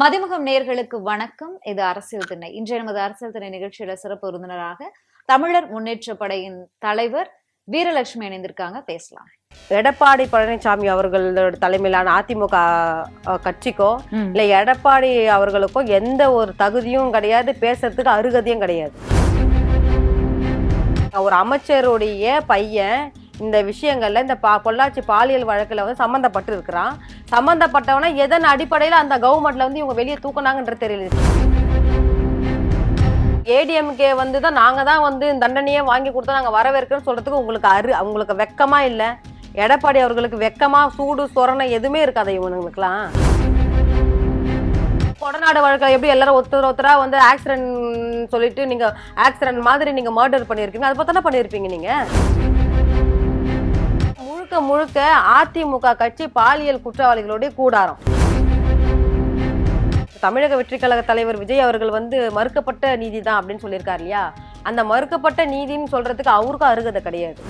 மதிமுகம் நேர்களுக்கு வணக்கம். இது அரசியல் திணை இன்றைய நமது அரசியல் திணை நிகழ்ச்சியோட சிறப்பு விருந்தினராக தமிழர் முன்னேற்ற படையின் தலைவர் வீரலட்சுமி இணைந்திருக்காங்க. பேசலாம். எடப்பாடி பழனிசாமி அவர்களோட தலைமையிலான அதிமுக கட்சிக்கோ இல்ல எடப்பாடி அவர்களுக்கோ எந்த ஒரு தகுதியும் கிடையாது. பேசுறதுக்கு அருகதையும் கிடையாது. ஒரு அமைச்சருடைய பையன் இந்த விஷயங்கள்ல இந்த பா பொள்ளாச்சி பாலியல் வழக்கில் வந்து சம்மந்தப்பட்டு இருக்கிறான் சம்மந்தப்பட்டவனா எதன் அடிப்படையில் அந்த கவர்மெண்ட்ல வந்து இவங்க வெளியே தூக்குனாங்கன்ற தெரியல. ஏடிஎம்கே வந்து தான் நாங்கள் தான் வந்து தண்டனையே வாங்கி கொடுத்தா நாங்கள் வரவேற்கிறோம்னு சொல்கிறதுக்கு உங்களுக்கு அரு உங்களுக்கு வெக்கமாக இல்லை. எடப்பாடி அவர்களுக்கு வெக்கமாக சூடு சொரணை எதுவுமே இருக்காது இவனுங்களுக்குலாம் கொடநாடு வழக்கில் எப்படி எல்லாரும் ஒருத்தர் ஒருத்தராக வந்து ஆக்சிடென்ட் சொல்லிட்டு நீங்கள் ஆக்சிடென்ட் மாதிரி நீங்கள் மர்டர் பண்ணியிருக்கீங்க அதை பார்த்தா பண்ணியிருப்பீங்க நீங்கள் முழுக்க முழுக்க அதிமுக கட்சி பாலியல் குற்றவாளிகளுடைய கூடாரம். தமிழக வெற்றி கழக தலைவர் விஜய் அவர்கள் வந்து மறுக்கப்பட்ட நீதி தான் அப்படின்னு சொல்லியிருக்காரு இல்லையா? அந்த மறுக்கப்பட்ட நீதின்னு சொல்றதுக்கு அவருக்கும் அருகதை கிடையாது.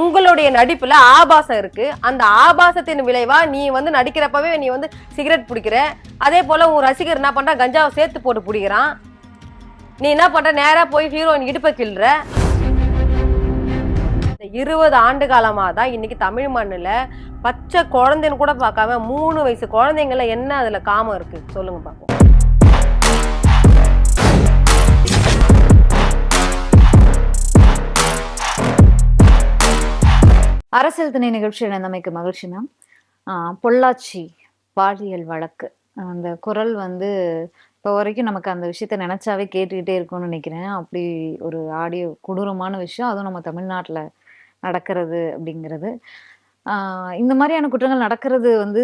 உங்களுடைய நடிப்புல ஆபாசம் இருக்கு. அந்த ஆபாசத்தின் விளைவா நீ வந்து நடிக்கிறப்பவே நீ வந்து சிகரெட் பிடிக்கிற. அதே போல உன் ரசிகர் என்ன பண்ற? கஞ்சாவை சேர்த்து போட்டு பிடிக்கிறான். நீ என்ன பண்ற? நேரா போய் ஹீரோயின் இடுப்பை கிள்ற இருபது ஆண்டு காலமாக தான் இன்னைக்கு தமிழ் மண்ணில் பச்சை குழந்தைன்னு கூட பார்க்காம மூணு வயசு குழந்தைங்கள என்ன அதில் காமம் இருக்குது சொல்லுங்க பார்ப்போம் அரசியல் திணை நிகழ்ச்சி நமக்கு மகிழ்ச்சி மேம் பொள்ளாச்சி பாலியல் வழக்கு. அந்த குரல் வந்து இப்போ வரைக்கும் நமக்கு அந்த விஷயத்த நினச்சாவே கேட்டுக்கிட்டே இருக்கும்னு நினைக்கிறேன். அப்படி ஒரு ஆடியோ கொடூரமான விஷயம். அதுவும் நம்ம தமிழ்நாட்டில் நடக்கிறது அப்படிங்கிறது. இந்த மாதிரியான குற்றங்கள் நடக்கிறது வந்து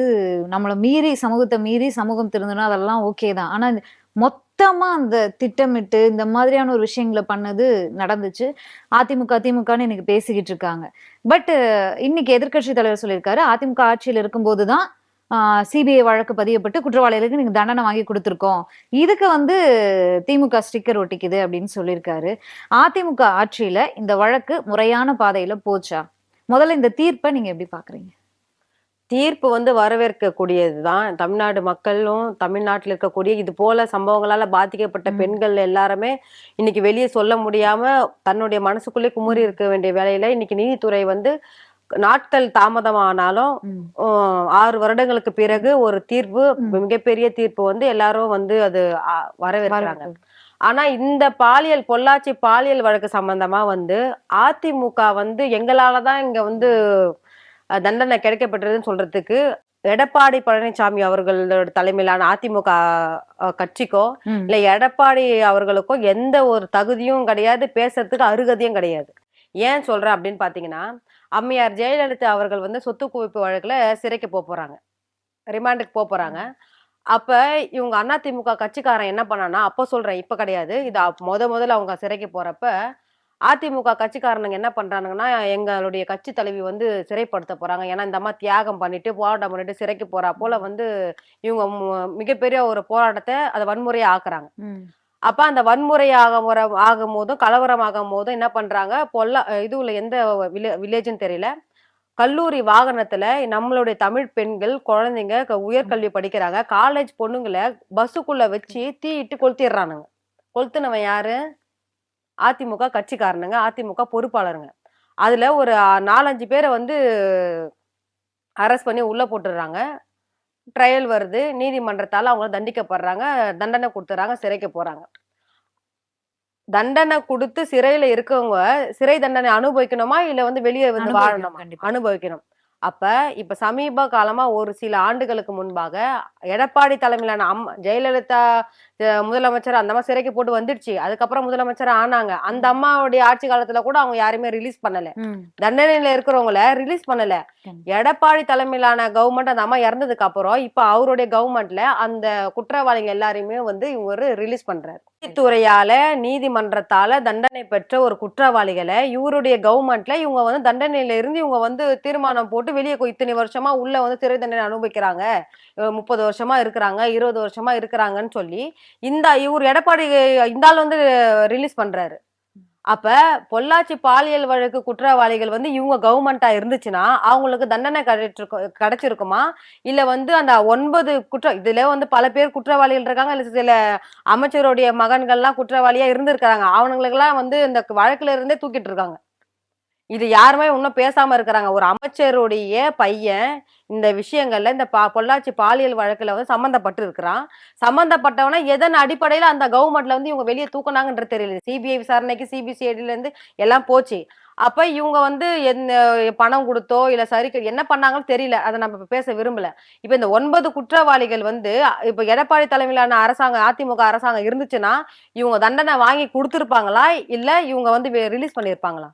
நம்மளை மீறி சமூகத்தை மீறி சமூகம் திருந்தணும் அதெல்லாம் ஓகே தான். ஆனால் மொத்தமாக அந்த திட்டமிட்டு இந்த மாதிரியான ஒரு விஷயங்களை பண்ணது நடந்துச்சு. அதிமுக திமுகன்னு இன்னைக்கு பேசிக்கிட்டு இருக்காங்க. பட் இன்னைக்கு எதிர்க்கட்சி தலைவர் சொல்லியிருக்காரு. அதிமுக ஆட்சியில் இருக்கும்போது தான் சிபிஐ வழக்கு பதியப்பட்டு குற்றவாளிகளுக்கு நீங்க தண்டனை வாங்கி கொடுத்துருக்கோம். இதுக்கு வந்து திமுக ஸ்டிக்கர் ஒட்டிக்குது அப்படின்னு சொல்லியிருக்காரு. அதிமுக ஆட்சியில இந்த வழக்கு முறையான பாதையில போச்சா? முதல்ல இந்த தீர்ப்பை நீங்க எப்படி பாக்குறீங்க? தீர்ப்பு வந்து வரவேற்கக்கூடியது தான் தமிழ்நாடு மக்களும் தமிழ்நாட்டில் இருக்கக்கூடிய இது போல சம்பவங்களால பாதிக்கப்பட்ட. பெண்கள் எல்லாருமே இன்னைக்கு வெளியே சொல்ல முடியாம தன்னுடைய மனசுக்குள்ளே குமுறி இருக்க வேண்டிய வேலையில இன்னைக்கு நீதித்துறை வந்து நாட்கள் தாமதமானாலும் ஆறு வருடங்களுக்கு பிறகு ஒரு தீர்ப்பு. மிகப்பெரிய தீர்ப்பு வந்து எல்லாரும் வந்து அது வரவேற்கிறாங்க ஆனா இந்த பாலியல் பொள்ளாச்சி பாலியல் வழக்கு சம்பந்தமா வந்து அதிமுக வந்து எங்களாலதான் இங்க வந்து தண்டனை கிடைக்கப்பட்டதுன்னு சொல்றதுக்கு எடப்பாடி பழனிசாமி அவர்களோட தலைமையிலான அதிமுக கட்சிக்கோ. இல்ல எடப்பாடி அவர்களுக்கோ எந்த ஒரு தகுதியும் கிடையாது பேசுறதுக்கு அருகதையும் கிடையாது ஏன் சொல்றேன் அப்படின்னு பாத்தீங்கன்னா அம்மையார் ஜெயலலிதா அவர்கள் வந்து சொத்து குவிப்பு வழக்குல சிறைக்கு போக போறாங்க. ரிமாண்டுக்கு போக போறாங்க. அப்ப இவங்க அதிமுக கட்சிக்காரன் என்ன பண்ணானா அப்ப சொல்றேன் இப்ப கிடையாது. இது முத முதல்ல அவங்க சிறைக்கு போறப்ப அதிமுக கட்சிக்காரனுங்க என்ன பண்றானுங்கன்னா எங்களுடைய கட்சி தலைவி வந்து சிறைப்படுத்த போறாங்க. ஏன்னா இந்த அம்மா தியாகம் பண்ணிட்டு போராட்டம் பண்ணிட்டு சிறைக்கு போறா போல வந்து இவங்க மிகப்பெரிய ஒரு போராட்டத்தை அதை வன்முறையை ஆக்குறாங்க. அப்ப அந்த வன்முறை ஆக முறை ஆகும் போதும் கலவரம் ஆகும் போதும் என்ன பண்றாங்க? பொல்லா உள்ள எந்த வில்லே வில்லேஜ்னு தெரியல. கல்லூரி வாகனத்துல நம்மளுடைய தமிழ் பெண்கள் குழந்தைங்க க- உயர்கல்வி படிக்கிறாங்க. காலேஜ் பொண்ணுங்களை பஸ்ஸுக்குள்ள வச்சு தீயிட்டு கொளுத்திடுறானுங்க. கொளுத்துனவன் யாரு? அதிமுக கட்சிக்காரனுங்க அதிமுக பொறுப்பாளருங்க. அதுல ஒரு நாலஞ்சு பேரை வந்து அரெஸ்ட் பண்ணி உள்ள போட்டுடுறாங்க. ட்ரையல் வருது. நீதிமன்றத்தால அவங்க தண்டிக்கப்படுறாங்க. தண்டனை கொடுத்துறாங்க. சிறைக்கு போறாங்க. தண்டனை கொடுத்து சிறையில இருக்கவங்க சிறை தண்டனை அனுபவிக்கணுமா? இல்ல வந்து வெளியே வந்து வாழணுமா? அனுபவிக்கணும். அப்ப இப்ப சமீப காலமா ஒரு சில ஆண்டுகளுக்கு முன்பாக எடப்பாடி தலைமையிலான அம்மா ஜெயலலிதா முதலமைச்சர் அந்த அம்மா சிறைக்கு போட்டு வந்துடுச்சு. அதுக்கப்புறம் முதலமைச்சர் ஆனாங்க. அந்த அம்மாவுடைய ஆட்சி காலத்துல கூட அவங்க யாருமே ரிலீஸ் பண்ணல. தண்டனையில இருக்கிறவங்கள ரிலீஸ் பண்ணல. எடப்பாடி தலைமையிலான கவர்மெண்ட் அந்த அம்மா இறந்ததுக்கு அப்புறம் இப்ப அவருடைய கவர்மெண்ட்ல அந்த குற்றவாளிகள் எல்லாரையுமே வந்து இவர் ரிலீஸ் பண்றாரு. நீதித்துறையால நீதிமன்றத்தால தண்டனை பெற்ற ஒரு குற்றவாளிகளை இவருடைய கவர்மெண்ட்ல இவங்க வந்து தண்டனையில இருந்து இவங்க வந்து தீர்மானம் போட்டு வெளியே இத்தனை வருஷமா உள்ள வந்து சிறை தண்டனை அனுபவிக்கிறாங்க. முப்பது வருஷமா இருக்கிறாங்க இருபது வருஷமா இருக்கிறாங்கன்னு சொல்லி இந்த இவர் எடப்பாடி இந்த ஆள் வந்து ரிலீஸ் பண்றாரு. அப்ப பொள்ளாச்சி பாலியல் வழக்கு குற்றவாளிகள் வந்து இவங்க கவர்மெண்டா இருந்துச்சுன்னா அவங்களுக்கு தண்டனை கிடைச்சிருக்கும் கிடைச்சிருக்குமா? இல்ல வந்து அந்த ஒன்பது குற்ற இதுல வந்து பல பேர் குற்றவாளிகள் இருக்காங்க இல்ல சில அமைச்சருடைய மகன்கள்லாம் குற்றவாளியா இருந்திருக்கிறாங்க. அவனுங்களுக்கெல்லாம் வந்து இந்த வழக்குல இருந்தே தூக்கிட்டு இருக்காங்க. இது யாருமே இன்னும் பேசாம இருக்கிறாங்க. ஒரு அமைச்சருடைய பையன் இந்த விஷயங்கள்ல இந்த பா பொள்ளாச்சி பாலியல் வழக்குல வந்து சம்மந்தப்பட்டு இருக்கிறான் சம்மந்தப்பட்டவனா எதன் அடிப்படையில அந்த கவர்மெண்ட்ல வந்து இவங்க வெளியே தூக்குனாங்கன்றது தெரியல. சிபிஐ விசாரணைக்கு சிபிசிஐடில இருந்து எல்லாம் போச்சு. அப்ப இவங்க வந்து என்ன பணம் கொடுத்தோ இல்ல சரி என்ன பண்ணாங்கன்னு தெரியல. அதை நம்ம பேச விரும்பல. இப்ப இந்த ஒன்பது குற்றவாளிகள் வந்து இப்ப எடப்பாடி தலைமையிலான அரசாங்கம் அதிமுக அரசாங்கம் இருந்துச்சுன்னா இவங்க தண்டனை வாங்கி கொடுத்துருப்பாங்களா? இல்ல இவங்க வந்து ரிலீஸ் பண்ணியிருப்பாங்களா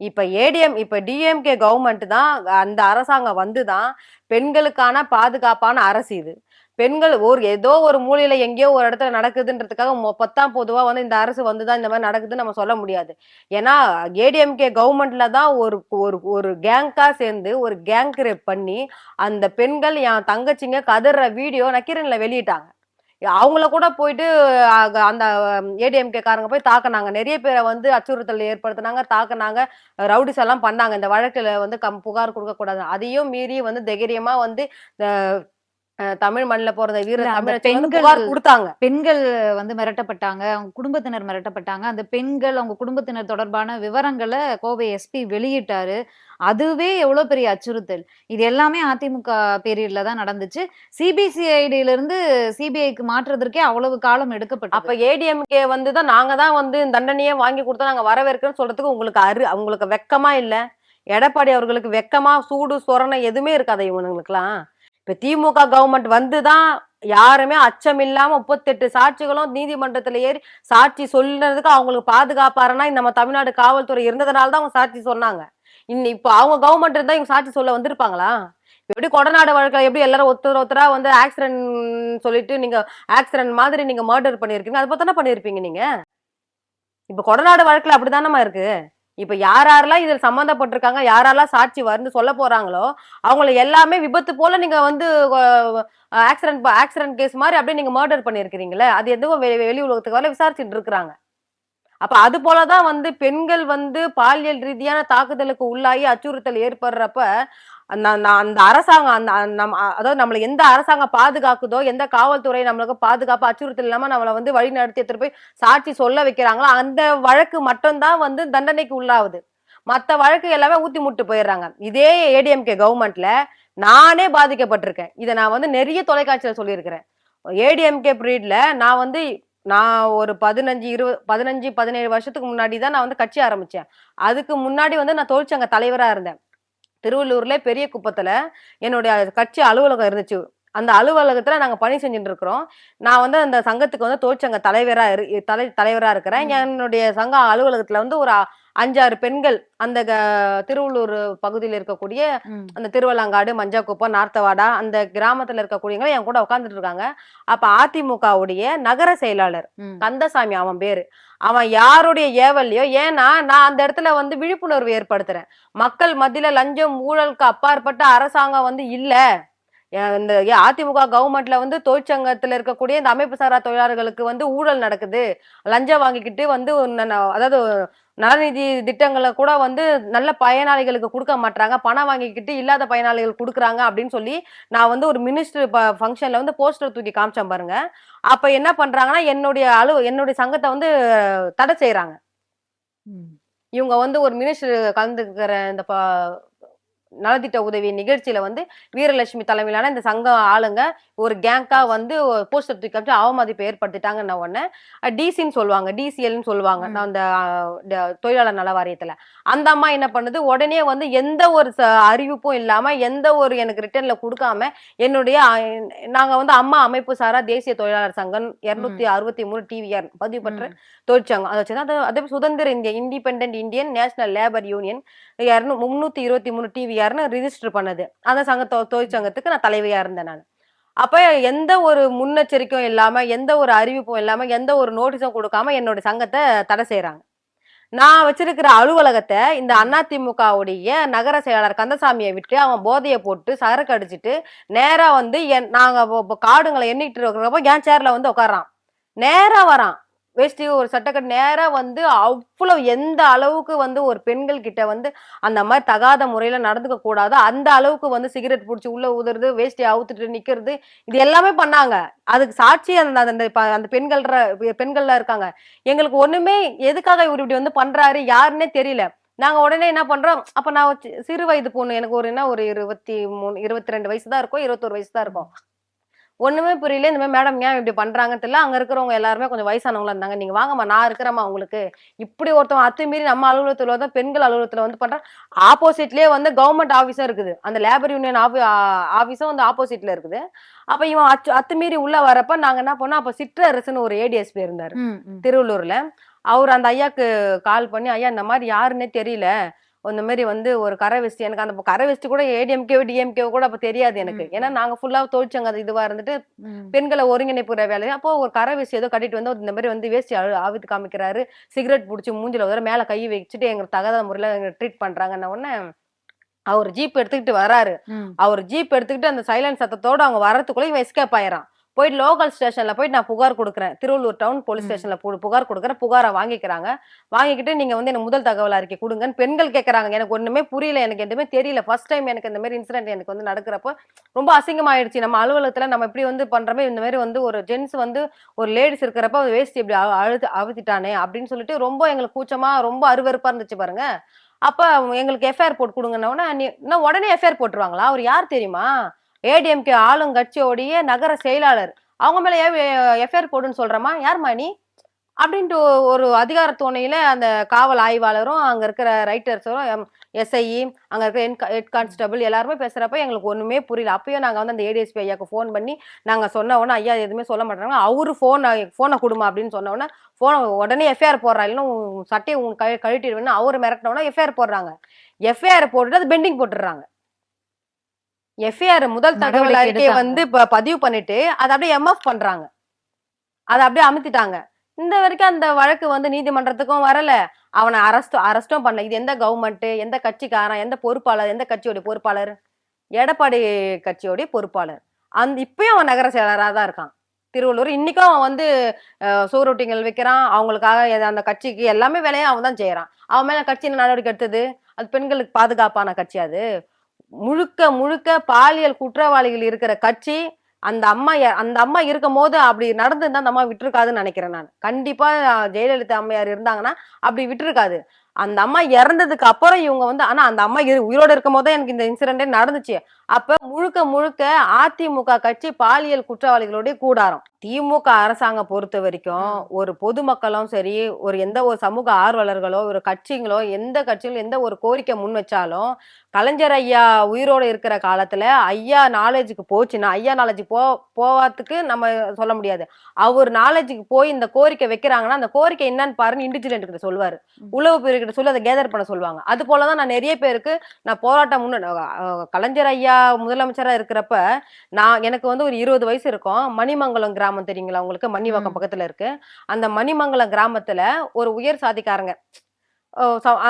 இப்போ ஏடிஎம் இப்போ டிஎம்கே கவர்மெண்ட் தான் அந்த அரசாங்கம் வந்து தான் பெண்களுக்கான பாதுகாப்பான அரசு இது. பெண்கள் ஒரு ஏதோ ஒரு மூலையில எங்கேயோ ஒரு இடத்துல நடக்குதுன்றதுக்காக மொ- பத்தாம் பொதுவாக வந்து இந்த அரசு வந்து தான் இந்த மாதிரி நடக்குதுன்னு நம்ம சொல்ல முடியாது. ஏன்னா ஏடிஎம்கே கவர்மெண்ட்ல தான் ஒரு ஒரு ஒரு கேங்காக சேர்ந்து ஒரு கேங் ரேப் பண்ணி அந்த பெண்கள் என் தங்கச்சிங்க கதற வீடியோ நக்கீரனில் வெளியிட்டாங்க. அவங்கள கூட போயிட்டு அந்த ஏடிஎம்கே காரங்க போய் தாக்குனாங்க. நிறைய பேரை வந்து அச்சுறுத்தல் ஏற்படுத்தினாங்க தாக்குனாங்க. ரவுடிஸ் எல்லாம் பண்ணாங்க. இந்த வழக்கில் வந்து கம் புகார் கொடுக்கக்கூடாது. அதையும் மீறி வந்து தைரியமாக வந்து தமிழ் மண்ணில் பிறந்த வீர பெண்கள் கொடுத்தாங்க. பெண்கள் வந்து மிரட்டப்பட்டாங்க அவங்க குடும்பத்தினர் மிரட்டப்பட்டாங்க. அந்த பெண்கள் அவங்க குடும்பத்தினர் தொடர்பான விவரங்களை கோவை எஸ்பி வெளியிட்டாரு. அதுவே எவ்வளவு பெரிய அச்சுறுத்தல். இது எல்லாமே அதிமுக பீரியட்ல தான் நடந்துச்சு. சிபிசிஐடியில இருந்து சிபிஐக்கு மாற்றுறதற்கே அவ்வளவு காலம் அப்ப எடுக்கப்பட்டது ஏடிஎம்கே வந்து தான் நாங்க தான் வந்து தண்டனையே வாங்கி கொடுத்தா நாங்க வரவேற்கிறோம்னு சொல்றதுக்கு உங்களுக்கு அரு உங்களுக்கு வெக்கமா இல்ல? எடப்பாடி அவர்களுக்கு வெக்கமா சூடு சொரணை எதுவுமே இருக்காது இவனுங்களுக்குலாம் இப்ப திமுக கவர்மெண்ட் வந்துதான் யாருமே அச்சம் இல்லாம முப்பத்தெட்டு சாட்சிகளும் நீதிமன்றத்துல ஏறி சாட்சி சொல்லுறதுக்கு அவங்களுக்கு பாதுகாப்பாருன்னா நம்ம தமிழ்நாடு காவல்துறை இருந்ததுனால தான் அவங்க சாட்சி சொன்னாங்க. இன்னும் இப்போ அவங்க கவர்மெண்ட் இருந்தா இவங்க சாட்சி சொல்ல வந்திருப்பாங்களா? எப்படி கொடநாடு வழக்கில் எப்படி எல்லாரும் ஒருத்தர் ஒருத்தரா வந்து ஆக்சிடென்ட் சொல்லிட்டு நீங்க ஆக்சிடென்ட் மாதிரி நீங்க மர்டர் பண்ணியிருக்கீங்க அது தானே பண்ணியிருப்பீங்க நீங்க? இப்ப கொடநாடு வழக்கில் அப்படிதானமா இருக்கு? இப்ப யார் யாரெல்லாம் இதில் சம்மந்தப்பட்டிருக்காங்க யாரெல்லாம் சாட்சி வந்து சொல்ல போறாங்களோ அவங்கள எல்லாமே விபத்து போல நீங்க வந்து ஆக்சிடென்ட் ஆக்சிடென்ட் கேஸ் மாதிரி அப்படியே நீங்க மர்டர் பண்ணியிருக்கிறீங்களே அது எதுவும் வெளி உலகத்துக்கு வரல விசாரிச்சுட்டு இருக்கிறாங்க. அப்ப அது போலதான் வந்து பெண்கள் வந்து பாலியல் ரீதியான தாக்குதலுக்கு உள்ளாகி அச்சுறுத்தல் ஏற்படுறப்ப அந்த அந்த அரசாங்கம் அந்த நம்ம அதாவது நம்மளை எந்த அரசாங்கம் பாதுகாக்குதோ எந்த காவல்துறை நம்மளுக்கு பாதுகாப்பு அச்சுறுத்தல் இல்லாம நம்மளை வந்து வழி நடத்தி எடுத்துட்டு போய் சாட்சி சொல்ல வைக்கிறாங்களோ அந்த வழக்கு மட்டும்தான் வந்து தண்டனைக்கு உள்ளாகுது. மற்ற வழக்கு எல்லாமே ஊத்தி முட்டு போயிடுறாங்க. இதே ஏடிஎம்கே கவர்மெண்ட்ல நானே பாதிக்கப்பட்டிருக்கேன். இதை நான் வந்து நிறைய தொலைக்காட்சியில சொல்லியிருக்கிறேன். ஏடிஎம்கே பீரியட்ல நான் வந்து நான் ஒரு பதினஞ்சு இருபது பதினஞ்சு பதினேழு வருஷத்துக்கு முன்னாடி தான் நான் வந்து கட்சி ஆரம்பிச்சேன். அதுக்கு முன்னாடி வந்து நான் தொழிற்சங்க தலைவரா இருந்தேன். திருவள்ளூர்ல பெரிய குப்பத்துல என்னுடைய கட்சி அலுவலகம் இருந்துச்சு. அந்த அலுவலகத்துல நாங்க பணி செஞ்சுட்டு இருக்கிறோம் நான் வந்து அந்த சங்கத்துக்கு வந்து தொழிற்சங்க தலைவரா இரு தலை தலைவரா இருக்கிறேன். என்னுடைய சங்க அலுவலகத்துல வந்து ஒரு அஞ்சாறு பெண்கள் அந்த திருவள்ளூர் பகுதியில் இருக்கக்கூடிய. அந்த திருவள்ளங்காடு மஞ்சாக்குப்பம் நார்த்தவாடா அந்த கிராமத்துல இருக்கக்கூடியவங்க என் கூட உட்காந்துட்டு இருக்காங்க. அப்ப அதிமுகவுடைய நகர செயலாளர். கந்தசாமி அவன் பேரு. அவன் யாருடைய ஏவல்லையோ? ஏன்னா நான் அந்த இடத்துல வந்து விழிப்புணர்வு ஏற்படுத்துறேன். மக்கள் மத்தியில லஞ்சம் ஊழலுக்கு அப்பாற்பட்ட அரசாங்கம் வந்து இல்ல. இந்த அதிமுக கவர்மெண்ட்ல வந்து தொழிற்சங்கத்துல இருக்கக்கூடிய இந்த அமைப்பு சாரா தொழிலாளர்களுக்கு வந்து ஊழல் நடக்குது. லஞ்சம் வாங்கிக்கிட்டு வந்து அதாவது நலநிதி திட்டங்களை கூட வந்து நல்ல பயனாளிகளுக்கு கொடுக்க மாட்டாங்க பணம் வாங்கிக்கிட்டு இல்லாத பயனாளிகள் கொடுக்குறாங்க அப்படின்னு சொல்லி நான் வந்து ஒரு மினிஸ்டர் ஃபங்க்ஷன்ல வந்து போஸ்டர் தூக்கி காமிச்சேன் பாருங்க. அப்ப என்ன பண்றாங்கன்னா என்னுடைய அலு என்னுடைய சங்கத்தை வந்து தடை செய்யறாங்க ம். இவங்க வந்து ஒரு மினிஸ்டர் கலந்துக்கிற இந்த நலத்திட்ட உதவி நிகழ்ச்சியில வந்து வீரலட்சுமி தலைமையிலான இந்த சங்க ஆளுங்க ஒரு கேங்கா வந்து போஸ்டர் தூக்கி காமிச்சு அவமதிப்பை ஏற்படுத்திட்டாங்கன்ன உடனே டிசின்னு சொல்லுவாங்க டிசிஎல்னு சொல்லுவாங்க. நான் அந்த தொழிலாளர் நல வாரியத்துல அந்த அம்மா என்ன பண்ணுது? உடனே வந்து எந்த ஒரு அறிவிப்பும் இல்லாம எந்த ஒரு எனக்கு ரிட்டர்ன்ல கொடுக்காம என்னுடைய அஹ், நாங்க வந்து அம்மா அமைப்பு சாரா தேசிய தொழிலாளர் சங்கம் இருநூத்தி அறுபத்தி மூணு டிவிஆர் பதிவு பெற்ற. தொழிற்சங்கம். அதை வச்சு அது சுதந்திர India independent Indian national labour union இரநூ முன்னூத்தி இருபத்தி மூணு டிவிஆர்னு ரிஜிஸ்டர் பண்ணது. அந்த சங்க தொழிற்சங்கத்துக்கு நான் தலைவியா இருந்தேன் நான். அப்ப எந்த ஒரு முன்னெச்சரிக்கையும் இல்லாம எந்த ஒரு அறிவிப்பும் இல்லாம எந்த ஒரு நோட்டீஸும் கொடுக்காம என்னோட சங்கத்தை தடை செய்யறாங்க நான் வச்சிருக்கிற அலுவலகத்தை இந்த அதிமுகவுடைய நகர செயலாளர் கந்தசாமியை விட்டு அவன் போதையை போட்டு சரக்கு அடிச்சுட்டு நேரா வந்து என் நாங்க இப்போ- காடுங்களை எண்ணிட்டு இருக்கிறப்போ என் சேர்ல வந்து உட்காரான் நேரா வரான். வேஷ்டி ஒரு சட்டைக்கட்டு நேராக வந்து அவ்வளோ எந்த அளவுக்கு வந்து ஒரு பெண்கள் கிட்ட வந்து அந்த மாதிரி தகாத முறையில் நடந்துக்க கூடாது அந்த அளவுக்கு வந்து சிகரெட் பிடிச்சி உள்ளே ஊதுறது வேஷ்டி அவுத்துட்டு நிற்கிறது இது எல்லாமே பண்ணாங்க. அதுக்கு சாட்சி அந்த அந்த அந்த பெண்கள் பெண்கள்லாம் இருக்காங்க. எங்களுக்கு ஒன்றுமே எதுக்காக இவர் இப்படி வந்து பண்ணுறாரு யாருன்னே தெரியல. நாங்கள் உடனே என்ன பண்ணுறோம் அப்போ நான் சிறு வயது பொண்ணு எனக்கு ஒரு என்ன ஒரு இருபத்தி மூணு இருபத்தி ரெண்டு வயசு தான் இருக்கும் இருபத்தொரு வயசு தான் இருக்கும். ஒண்ணுமே புரியல. இந்த மாதிரி மேடம் ஏன் இப்படி பண்றாங்கன்னு தெரியல. அங்க இருக்கிறவங்க எல்லாருமே கொஞ்சம் வயசானவங்களா இருந்தாங்க. நீங்க வாங்கம்மா நான் இருக்கிறேம்மா உங்களுக்கு. இப்படி ஒருத்தவங்க அத்துமீறி நம்ம அலுவலகத்துல வந்து பெண்கள் அலுவலகத்துல வந்து பண்ற ஆப்போசிட்லயே வந்து கவர்மெண்ட் ஆபீஸும் இருக்குது. அந்த லேபர் யூனியன் ஆபி ஆபீஸும் வந்து ஆப்போசிட்ல இருக்குது. அப்ப இவன் அச்சு அத்துமீறி உள்ள வரப்ப நாங்க என்ன பண்ணோம்? அப்ப சிற்றரசுன்னு ஒரு ஏடிஎஸ்பி இருந்தாரு. திருவள்ளூர்ல. அவர் அந்த ஐயாக்கு கால் பண்ணி ஐயா இந்த மாதிரி யாருன்னே தெரியல. இந்த மாதிரி வந்து ஒரு கரை வெஸ்ட் எனக்கு அந்த கரை வெஸ்ட் கூட ஏடிஎம்கே டிஎம்கே கூட அப்ப தெரியாது எனக்கு. ஏன்னா நாங்க ஃபுல்லா தொழிற்சங்க அது இதுவா இருந்துட்டு. பெண்களை ஒருங்கிணைப்புற வேலையை அப்போ ஒரு கரை வேஷ்டி ஏதோ கட்டிட்டு வந்து இந்த மாதிரி வந்து அழு ஆவித்து காமிக்கிறாரு. சிகரெட் பிடிச்சி மூஞ்சில ஒரு மேல கை வச்சுட்டு எங்களுக்கு தகாத முறையில எங்களை ட்ரீட் பண்றாங்கன்ன உடனே அவர் ஜீப் எடுத்துக்கிட்டு வராரு. ம். அவர் ஜீப் எடுத்துக்கிட்டு அந்த சைலன்ஸ் சத்தத்தோட அவங்க வரதுக்குள்ள இவன் எஸ்கேப் ஆயிரான் போயிட்டு லோக்கல் ஸ்டேஷன்ல போயிட்டு நான் புகார் கொடுக்குறேன். Tiruvallur town police. ஸ்டேஷன்ல புகார் கொடுக்குறேன். புகாரை வாங்கிக்கிறாங்க. வாங்கிக்கிட்டு நீங்க வந்து எனக்கு முதல் தகவல் அறிக்கை கொடுங்கன்னு பெண்கள் கேட்கறாங்க எனக்கு ஒண்ணுமே புரியல எனக்கு எதுவுமே தெரியல. ஃபர்ஸ்ட் டைம் எனக்கு இந்த மாதிரி இன்சிடென்ட் எனக்கு வந்து நடக்கிறப்போ ரொம்ப அசிங்கமாயிடுச்சு. நம்ம அலுவலகத்துல நம்ம இப்படி வந்து பண்றமே இந்த மாதிரி வந்து ஒரு ஜென்ஸ் வந்து ஒரு லேடிஸ் இருக்கிறப்ப வேஸ்ட் இப்படி அழு- அழுது அழுத்திட்டானே அப்படின்னு சொல்லிட்டு ரொம்ப எங்களுக்கு கூச்சமா ரொம்ப அருவருப்பா இருந்துச்சு பாருங்க. அப்ப எங்களுக்கு எஃப்ஐஆர் போட்டு கொடுங்கன்னா உடனே எஃப்ஐஆர் போட்டுருவாங்களா? அவர் யார் தெரியுமா? ஏடிஎம்கே ஆளுங்கட்சியோடைய நகர செயலாளர். அவங்க மேலே எஃப்ஐஆர் போடுன்னு சொல்றமா யார்மா நீ? அப்படின்ட்டு ஒரு அதிகார துணையில் அந்த காவல் ஆய்வாளரும் அங்கே இருக்கிற ரைட்டர்ஸரும் எஸ்ஐ அங்கே இருக்கிற ஹெட் கான்ஸ்டபிள் எல்லாருமே பேசுகிறப்ப எங்களுக்கு ஒன்றுமே புரியல. அப்பயும் நாங்கள் வந்து அந்த ஏடிஎஸ்பி ஐயாக்கு ஃபோன் பண்ணி நாங்கள் சொன்ன உடனே ஐயா எதுவுமே சொல்ல மாட்டாங்க அவரு ஃபோன் ஃபோனை கொடுமா அப்படின்னு சொன்ன உடனே ஃபோனை உடனே எஃப்ஐஆர் போடுறா. இல்லைன்னா உன் சட்டையை உன் கழ கழட்டிடுவேன்னு அவர் மிரட்டினோன்னா எஃப்ஐஆர் போடுறாங்க. எஃப்ஐஆர் போட்டுட்டு அது பெண்டிங் போட்டுடுறாங்க. எஃப்ஐஆர் முதல் தகவல் அறிக்கையை. வந்து பதிவு பண்ணிட்டு அதை அப்படியே எம்எஃப் பண்றாங்க. அதை அப்படியே அமுத்திட்டாங்க. இந்த வரைக்கும் அந்த வழக்கு வந்து நீதிமன்றத்துக்கும் வரல. அவனை அரெஸ்ட் அரெஸ்டும் பண்ணல. இது எந்த கவர்மெண்ட் எந்த கட்சிக்காரன் எந்த பொறுப்பாளர் எந்த கட்சியோட பொறுப்பாளர்? எடப்பாடி கட்சியோடைய பொறுப்பாளர். அந்த இப்பயும் அவன் நகர செயலராக தான் இருக்கான். திருவள்ளூர் இன்னைக்கும் அவன் வந்து அஹ், சுவரொட்டிகள் வைக்கிறான். அவங்களுக்காக அந்த கட்சிக்கு எல்லாமே வேலையும் அவன் தான் செய்யறான். அவன் மேல கட்சி என்ன நடவடிக்கை எடுத்தது? அது பெண்களுக்கு பாதுகாப்பான கட்சி அது. முழுக்க முழுக்க பாலியல் குற்றவாளிகள் இருக்கிற கட்சி அந்த அம்மா அந்த அம்மா இருக்கும் போது அப்படி நடந்திருந்தா அந்த அம்மா விட்டுருக்காதுன்னு நினைக்கிறேன் நான். கண்டிப்பா ஜெயலலிதா அம்மையார் இருந்தாங்கன்னா அப்படி விட்டுருக்காது. அந்த அம்மா இறந்ததுக்கு அப்புறம் இவங்க வந்து ஆனா அந்த அம்மா இரு- உயிரோட இருக்கும் போது எனக்கு இந்த இன்சிடென்டே நடந்துச்சு அப்ப முழுக்க முழுக்க அதிமுக கட்சி பாலியல் குற்றவாளிகளுடைய கூடாரம் திமுக அரசாங்கம் பொறுத்த வரைக்கும். ஒரு பொதுமக்களும் சரி ஒரு எந்த ஒரு சமூக ஆர்வலர்களோ ஒரு கட்சிங்களோ எந்த கட்சிகளும் எந்த ஒரு கோரிக்கை முன் வச்சாலும் கலைஞர் ஐயா உயிரோட இருக்கிற காலத்துல ஐயா நாலேஜுக்கு போச்சுன்னா ஐயா நாலேஜ் போ போவாதுக்கு நம்ம சொல்ல முடியாது அவர் நாலேஜுக்கு போய் இந்த கோரிக்கை வைக்கிறாங்கன்னா அந்த கோரிக்கை என்னன்னு பாருன்னு இண்டிஜுவல் கிட்ட சொல்லுவாரு. உளவு பிரிவுகிட்ட சொல்லி அதை கேதர் பண்ண சொல்லுவாங்க. அது போலதான் நான் நிறைய பேருக்கு நான் போராட்டம் முன்ன கலைஞர் ஐயா முதலமைச்சரா இருக்கிறப்ப நான் எனக்கு வந்து ஒரு இருபது வயசு இருக்கும். மணிமங்கலம் கிராமம் தெரியுங்களா உங்களுக்கு? மணிவாக்கம். பக்கத்துல இருக்கு. அந்த மணிமங்கலம் கிராமத்துல ஒரு உயர் சாதிக்காரங்க.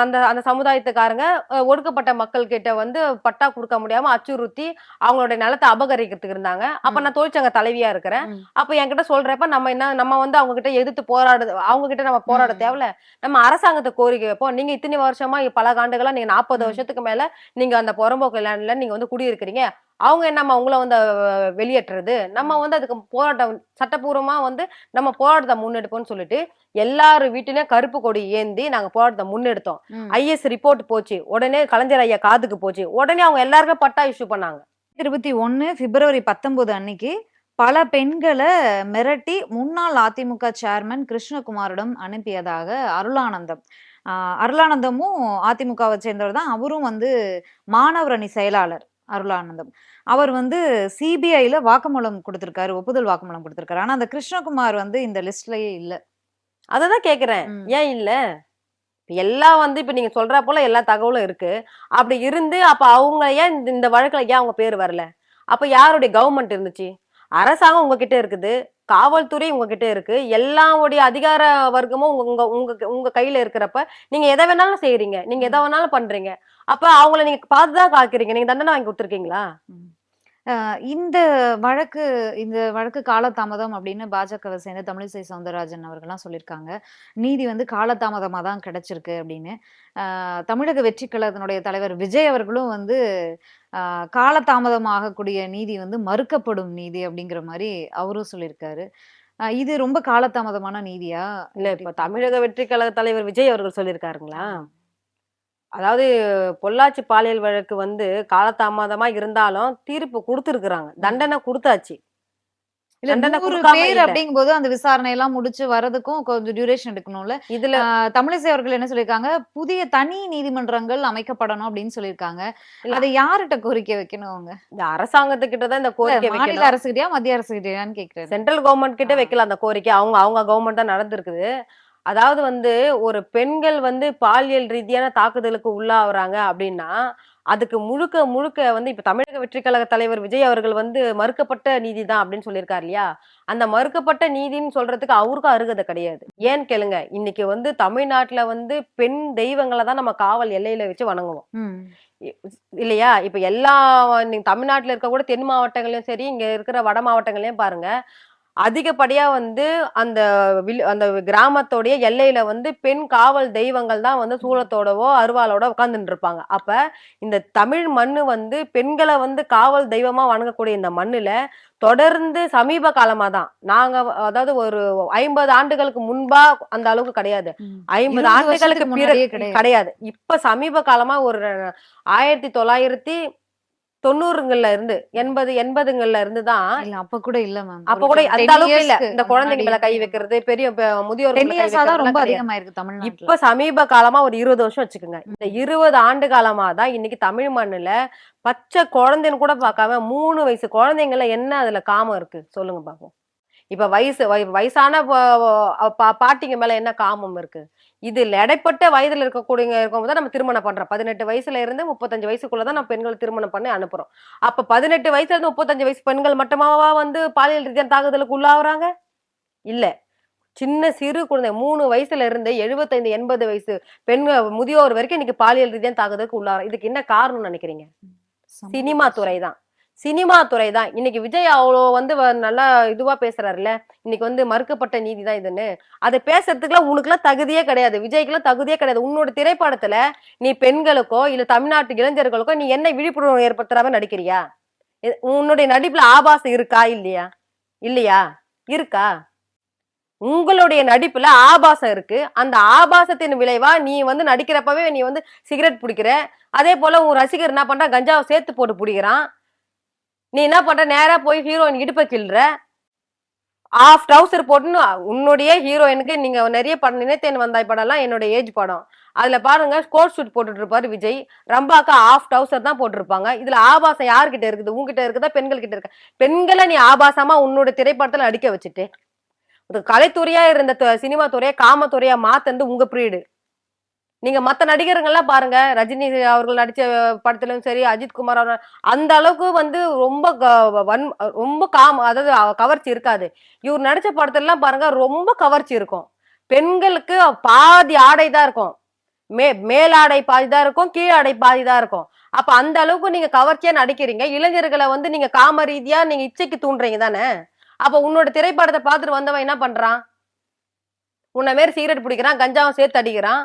அந்த அந்த சமுதாயத்துக்காரங்க ஒடுக்கப்பட்ட மக்கள் கிட்ட வந்து பட்டா கொடுக்க முடியாம அச்சுறுத்தி அவங்களுடைய நிலத்தை அபகரிக்கிறதுக்கு இருந்தாங்க அப்ப. நான் தொழிற்சங்க தலைவியா இருக்கிறேன். அப்ப என்கிட்ட சொல்றப்ப நம்ம என்ன நம்ம வந்து அவங்க கிட்ட எதிர்த்து போராடு அவங்க கிட்ட நம்ம போராட. தேவையில்ல நம்ம அரசாங்கத்தை கோரிக்கை வைப்போம் நீங்க இத்தனை வருஷமா பல ஆண்டுகளா நீங்க நாற்பது. வருஷத்துக்கு மேல நீங்க அந்த புறம்போக்கு லேண்ட்ல நீங்க வந்து குடியிருக்கிறீங்க அவங்க என்னம்மா உங்களை வந்து வெளியேற்றுறது. நம்ம. வந்து அதுக்கு போராட்டம் சட்டப்பூர்வமா வந்து நம்ம போராட்டத்தை முன்னெடுப்போம்னு சொல்லிட்டு எல்லாரு வீட்டிலயும் கருப்பு கொடி ஏந்தி நாங்க போராட்டத்தை முன்னெடுத்தோம். ஐஎஸ் ரிப்போர்ட் போச்சு. உடனே கலைஞர் ஐயா காதுக்கு போச்சு. உடனே அவங்க எல்லாருக்கும் பட்டா இஷ்யூ பண்ணாங்க. இருபத்தி ஒன்னு பிப்ரவரி பத்தொன்பது அன்னைக்கு பல பெண்களை மிரட்டி முன்னாள் அதிமுக சேர்மன் கிருஷ்ணகுமாரிடம் அனுப்பியதாக அருளானந்தம். அருளானந்தமும் அதிமுகவை சேர்ந்தவர் தான். அவரும் வந்து மாணவர் அணி செயலாளர் அருளானந்தம். அவர் வந்து சிபிஐல வாக்குமூலம் கொடுத்திருக்காரு ஒப்புதல் வாக்குமூலம் கொடுத்திருக்காரு. ஆனா அந்த கிருஷ்ணகுமார் வந்து இந்த லிஸ்ட்லயே இல்ல. அததான் கேக்குறேன். ம். ஏன் இல்ல? எல்லாம் வந்து இப்ப நீங்க சொல்ற போல எல்லா தகவலும் இருக்கு. அப்படி இருந்து அப்ப அவங்க ஏன் இந்த- இந்த வழக்குல ஏன் அவங்க பேர் வரல? அப்ப யாருடைய கவர்மெண்ட் இருந்துச்சு? அரசாங்கம் உங்ககிட்ட இருக்குது. காவல்துறை உங்ககிட்ட இருக்கு. எல்லாவுடைய அதிகார வர்க்கமும் உங்க உங்க உங்க கையில இருக்கிறப்ப நீங்க எதை வேணாலும் செய்யறீங்க நீங்க எதை வேணாலும் பண்றீங்க. அப்ப அவங்கள நீங்க பார்த்துதான் காக்கிறீங்க நீங்க தண்டனை வாங்கி கொடுத்துருக்கீங்களா? இந்த வழக்கு இந்த வழக்கு காலதாமதம் அப்படின்னு பாஜகவை சேர்ந்த தமிழிசை சவுந்தரராஜன் அவர்கள்லாம் சொல்லியிருக்காங்க. நீதி வந்து காலதாமதமாக தான் கிடைச்சிருக்கு அப்படின்னு. தமிழக வெற்றி கழகத்தினுடைய தலைவர் விஜய் அவர்களும் வந்து காலதாமதமாகக்கூடிய நீதி வந்து மறுக்கப்படும் நீதி அப்படிங்கிற மாதிரி அவரும் சொல்லியிருக்காரு. இது ரொம்ப காலதாமதமான நீதியா இல்ல இப்ப தமிழக வெற்றி கழக தலைவர் விஜய் அவர்கள் சொல்லியிருக்காருங்களா? அதாவது பொள்ளாச்சி பாலியல் வழக்கு வந்து காலதாமதமா இருந்தாலும் தீர்ப்பு கொடுத்துருக்குறாங்க. தண்டனை கொடுத்தாச்சு. இல்ல. அப்படிங்கும்போது அந்த விசாரணை எல்லாம் முடிச்சு வர்றதுக்கும் கொஞ்சம் டியூரேஷன் எடுக்கணும்ல. இதுல தமிழிசை அவர்கள் என்ன சொல்லியிருக்காங்க? புதிய தனி நீதிமன்றங்கள் அமைக்கப்படணும் அப்படின்னு சொல்லியிருக்காங்க. இல்ல. அதை யார்கிட்ட கோரிக்கை வைக்கணும் அவங்க? இந்த அரசாங்கத்துக்கிட்ட தான் இந்த கோரிக்கை மாநில வைக்கணும். அரசுகிட்டயா மத்திய அரசுகிட்டயான்னு கேக்குறேன் சென்ட்ரல் கவர்மெண்ட் கிட்ட. வைக்கல அந்த கோரிக்கை. அவங்க அவங்க கவர்மெண்ட் தான் நடந்திருக்குது. அதாவது வந்து ஒரு பெண்கள் வந்து பாலியல் ரீதியான தாக்குதலுக்கு உள்ளாகுறாங்க அப்படின்னா அதுக்கு முழுக்க முழுக்க வந்து இப்ப தமிழக வெற்றி கழக தலைவர் விஜய் அவர்கள் வந்து மறுக்கப்பட்ட நீதி தான் அப்படின்னு சொல்லியிருக்காரு இல்லையா? அந்த மறுக்கப்பட்ட நீதின்னு சொல்றதுக்கு அவருக்கும் அருகதை கிடையாது. ஏன்னு கேளுங்க இன்னைக்கு வந்து தமிழ்நாட்டுல வந்து பெண் தெய்வங்களை தான் நம்ம காவல் எல்லையில வச்சு வணங்குவோம். இல்லையா? இப்ப எல்லா தமிழ்நாட்டுல இருக்க கூட தென் மாவட்டங்களையும் சரி இங்க இருக்கிற வட மாவட்டங்களையும் பாருங்க அதிகப்படியா வந்து அந்த வில்- அந்த கிராமத்தோடைய எல்லையில வந்து பெண் காவல் தெய்வங்கள் தான் வந்து சூளத்தோடவோ அருவாளோட உட்கார்ந்துட்டு இருப்பாங்க அப்ப இந்த தமிழ் மண்ணு வந்து பெண்களை வந்து காவல் தெய்வமா வணங்கக்கூடிய இந்த மண்ணுல தொடர்ந்து சமீப காலமா தான் நாங்க அதாவது ஒரு ஐம்பது ஆண்டுகளுக்கு முன்பா அந்த அளவுக்கு கிடையாது. ஐம்பது ஆண்டுகளுக்கு பிறகு. கிடையாது இப்ப சமீப காலமா ஒரு ஆயிரத்தி தொள்ளாயிரத்தி தொண்ணூறுங்கள்ல இருந்து எண்பது எண்பதுங்கள்ல இருந்து தான் அப்ப கூட இல்ல மேம் அப்ப கூட அந்த அளவுக்கு இல்ல. இந்த குழந்தைங்க மேல கை வைக்கிறது பெரிய முதியோர் ரொம்ப. அதிகமா இருக்கு தமிழ்நாட்டுல. இப்ப சமீப காலமா ஒரு இருபது வருஷம் வச்சுக்கோங்க. இந்த இருபது ஆண்டு காலமா தான் இன்னைக்கு தமிழ் மண்ணுல பச்சை குழந்தைன்னு கூட பார்க்காம மூணு வயசு குழந்தைங்கள என்ன அதுல காமம் இருக்கு? சொல்லுங்க பாப்போம். இப்ப வயசு வய- வயசான பாட்டிங்க மேல என்ன காமம் இருக்கு? இது இடைப்பட்ட வயதுல இருக்கக்கூடிய இருக்கும்போது நம்ம திருமணம் பண்றோம். பதினெட்டு வயசுல இருந்து முப்பத்தஞ்சு வயசுக்குள்ளதான் நம்ம பெண்கள் திருமணம் பண்ணி அனுப்புறோம். அப்ப பதினெட்டு வயசுல இருந்து முப்பத்தஞ்சு வயசு பெண்கள் மட்டுமாவா வந்து பாலியல் ரீதியான தாக்குதலுக்கு உள்ளாகுறாங்க? இல்ல. சின்ன சிறு குழந்தை மூணு வயசுல இருந்து எழுபத்தைந்து எண்பது வயசு பெண் முதியோர் வரைக்கும் இன்னைக்கு பாலியல் ரீதியான தாக்குதலுக்கு உள்ளார இதுக்கு என்ன காரணம்னு நினைக்கிறீங்க? சினிமா துறை தான். சினிமா துறை தான். இன்னைக்கு விஜய் அவ்வளோ வந்து வ- நல்லா இதுவா பேசுறாருல்ல. இன்னைக்கு வந்து மறுக்கப்பட்ட நீதி தான் இதுன்னு. அதை பேசுறதுக்குலாம் உனக்குலாம் தகுதியே கிடையாது. விஜய்க்குலாம் தகுதியே கிடையாது. உன்னோட திரைப்படத்துல நீ பெண்களுக்கோ இல்ல தமிழ்நாட்டு இளைஞர்களுக்கோ நீ என்ன விழிப்புணர்வு ஏற்படுத்துறாம நடிக்கிறியா? இது- உன்னுடைய நடிப்புல ஆபாசம் இருக்கா இல்லையா? இல்லையா? இருக்கா? உங்களுடைய நடிப்புல ஆபாசம் இருக்கு. அந்த ஆபாசத்தின் விளைவா நீ வந்து நடிக்கிறப்பவே நீ வந்து சிகரெட் பிடிக்கிற. அதே போல உன் ரசிகர் என்ன பண்றா கஞ்சாவை சேர்த்து போட்டு பிடிக்கிறான். நீ என்ன பண்ற? நேரா போய் ஹீரோயின் இடுப்பை கிள்ற. ஆஃப் ட்ரௌசர் போட்டுன்னு உன்னுடைய ஹீரோயினுக்கு நீங்க நிறைய படம் நினைத்தேன் வந்தாய் படம்லாம் என்னோட ஏஜ் படம். அதுல பாருங்க ஸ்கோர்ட் ஷூட் போட்டுட்டு இருப்பாரு விஜய். ரம்பாக்கா ஆஃப் ட்ரௌசர் தான் போட்டிருப்பாங்க. இதுல ஆபாசம் யார்கிட்ட இருக்குது? உங்ககிட்ட இருக்குதா? பெண்கள் கிட்ட இருக்க? பெண்களை நீ ஆபாசமா உன்னோட திரைப்படத்துல அடிக்க வச்சுட்டு. ஒரு கலைத்துறையா இருந்த சினிமா துறையை காமத்துறையா மாத்தந்து உங்க பிரீடு நீங்க மத்த நடிகர்கள்லாம் பாருங்க. ரஜினி அவர்கள் நடிச்ச படத்திலும் சரி அஜித் குமார் அவர் அந்த அளவுக்கு வந்து ரொம்ப க- வன் ரொம்ப காம அதாவது கவர்ச்சி இருக்காது. இவர் நடிச்ச படத்திலலாம் பாருங்க ரொம்ப கவர்ச்சி இருக்கும். பெண்களுக்கு பாதி ஆடை தான் இருக்கும். மே மேலாடை பாதி தான் இருக்கும் கீழாடை பாதி தான் இருக்கும். அப்ப அந்த அளவுக்கு நீங்க கவர்ச்சியா நடிக்கிறீங்க. இளைஞர்களை வந்து நீங்க காம ரீதியா நீங்க இச்சைக்கு தூண்டுறீங்க தானே? அப்ப உன்னோட திரைப்படத்தை பார்த்துட்டு வந்தவன் என்ன பண்றான்? உன்னை மாரி சிகரெட் பிடிக்கிறான் கஞ்சாவும் சேர்த்து அடிக்கிறான்.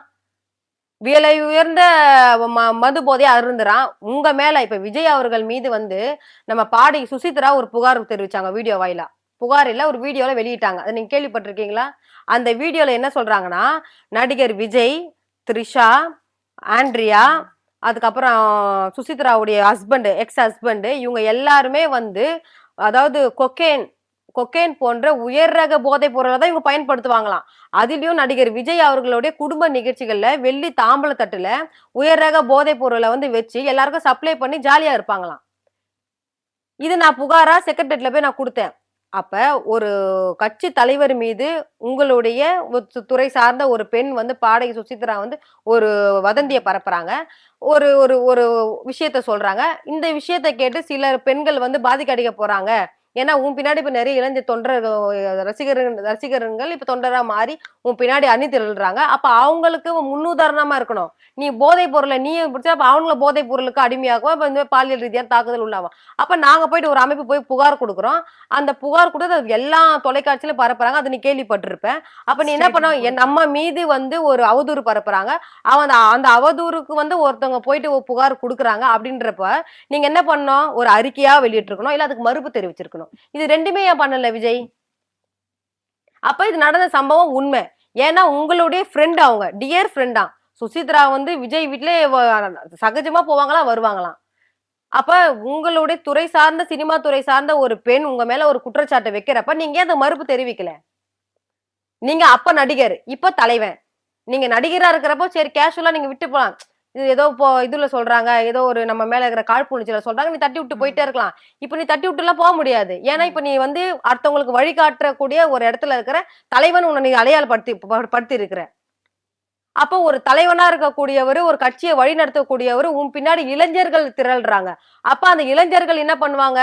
விலை உயர்ந்த மது போதையை அருந்துறான். உங்க மேல இப்ப விஜய் அவர்கள் மீது வந்து நம்ம பாடி சுசித்ரா ஒரு புகார் தெரிவிச்சாங்க வீடியோ வாயிலா. புகார் இல்ல ஒரு வீடியோல வெளியிட்டாங்க. அதை நீங்க கேள்விப்பட்டிருக்கீங்களா? அந்த வீடியோல என்ன சொல்றாங்கன்னா நடிகர் விஜய் த்ரிஷா ஆண்ட்ரியா அதுக்கப்புறம் சுசித்ராவுடைய ஹஸ்பண்ட் எக்ஸ் ஹஸ்பண்ட் இவங்க எல்லாருமே வந்து அதாவது கொக்கேன் கொக்கேன் போன்ற உயர் ரக போதைப் பொருளை தான் இவங்க பயன்படுத்துவாங்களாம். அதிலையும் நடிகர் விஜய் அவர்களுடைய குடும்ப நிகழ்ச்சிகள்ல வெள்ளி தாம்பல தட்டுல உயர் ரக போதைப் பொருளை வந்து வச்சு எல்லாருக்கும் சப்ளை பண்ணி ஜாலியா இருப்பாங்களாம். இது நான் புகாரா செக்ரட்டரியில போய் நான் கொடுத்தேன். அப்ப ஒரு கட்சி தலைவர் மீது உங்களுடைய ஒரு து- துறை சார்ந்த ஒரு பெண் வந்து பாடகி சுசித்ரா வந்து ஒரு வதந்தியை பரப்புறாங்க. ஒரு ஒரு ஒரு விஷயத்த சொல்றாங்க. இந்த விஷயத்தை கேட்டு சில பெண்கள் வந்து பாதிக்க அடிக்க போறாங்க. ஏன்னா உன் பின்னாடி இப்ப நிறைய இளைஞர் தொண்டர் ரசிகர்கள் ரசிகர்கள் இப்ப தொண்டரா மாறி உன் பின்னாடி அணி திரள்றாங்க. அப்ப அவங்களுக்கு முன்னுதாரணமா இருக்கணும். நீ போதைப் பொருளை நீ பிடிச்சா அப்ப அவங்கள போதைப் பொருளுக்கு அடிமையாகும் அப்ப இந்த பாலியல் ரீதியான தாக்குதல் உள்ளாகும் அப்ப நாங்க போயிட்டு ஒரு அமைப்பு போய் புகார் கொடுக்குறோம். அந்த புகார் கொடுத்து அது எல்லா தொலைக்காட்சியிலும் பரப்புறாங்க. அதை நீ கேள்விப்பட்டிருப்ப. அப்ப நீ என்ன பண்ண என் நம்ம மீது வந்து ஒரு அவதூறு பரப்புறாங்க. அவன் அந்த- அந்த அவதூறுக்கு வந்து ஒருத்தவங்க போயிட்டு புகார் கொடுக்குறாங்க அப்படின்றப்ப நீங்க என்ன பண்ணணும்? ஒரு அறிக்கையா வெளியிட்டிருக்கணும். இல்ல அதுக்கு மறுப்பு தெரிவிச்சிருக்கணும். இது ரெண்டுமே ஏன் பண்ணல விஜய்? அப்ப இது நடந்த சம்பவம் உண்மை. ஏன்னா உங்களுடைய ஃப்ரெண்ட் அவங்க டியர் ஃப்ரெண்டா சுசித்ரா வந்து விஜய் வீட்டிலே சகஜமா போவாங்களாம் வருவாங்களாம் அப்ப உங்களுடைய துறை சார்ந்த சினிமா துறை சார்ந்த ஒரு பெண் உங்க மேல ஒரு குற்றச்சாட்டை வைக்கிறப்ப நீங்க அந்த மறுப்பு தெரிவிக்கல? நீங்க அப்ப நடிகர் இப்ப தலைவன். நீங்க நடிகரா இருக்கிறப்போ சரி கேஷுவலா நீங்க விட்டு போலாம். இது ஏதோ இப்போ இதுல சொல்றாங்க ஏதோ ஒரு நம்ம மேல இருக்கிற காழ்ப்புணர்ச்சியில சொல்றாங்க நீ தட்டி விட்டு போயிட்டே இருக்கலாம். இப்ப நீ தட்டி விட்டு எல்லாம் போக முடியாது. ஏன்னா இப்ப நீ வந்து அடுத்தவங்களுக்கு வழிகாட்டக்கூடிய ஒரு இடத்துல இருக்கிற தலைவன் உன்னை நீ அடையாளப்படுத்தி படுத்தி இருக்கிற அப்போ ஒரு தலைவனா இருக்கக்கூடியவர் ஒரு கட்சியை வழி நடத்தக்கூடியவர் உன் பின்னாடி இளைஞர்கள் திரள்றாங்க. அப்ப அந்த இளைஞர்கள் என்ன பண்ணுவாங்க?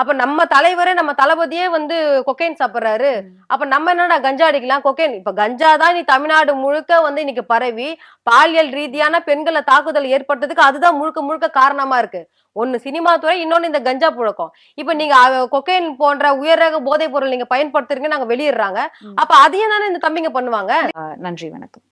அப்ப நம்ம தலைவரே நம்ம தளபதியே வந்து கொக்கைன் சாப்பிடுறாரு. அப்ப நம்ம என்னடா கஞ்சா அடிக்கலாம்? கொக்கைன். இப்ப கஞ்சா தான் நீ தமிழ்நாடு முழுக்க வந்து இன்னைக்கு பரவி பாலியல் ரீதியான பெண்களை தாக்குதல் ஏற்பட்டதுக்கு அதுதான் முழுக்க முழுக்க காரணமா இருக்கு. ஒண்ணு சினிமா துறை இன்னொன்னு இந்த கஞ்சா புழக்கம். இப்ப நீங்க கொக்கைன் போன்ற உயர்ரக போதைப் பொருள் நீங்க பயன்படுத்துறீங்க நாங்க வெளியிடுறாங்க. அப்ப அதையும் தானே இந்த தம்பிங்க பண்ணுவாங்க? நன்றி வணக்கம்.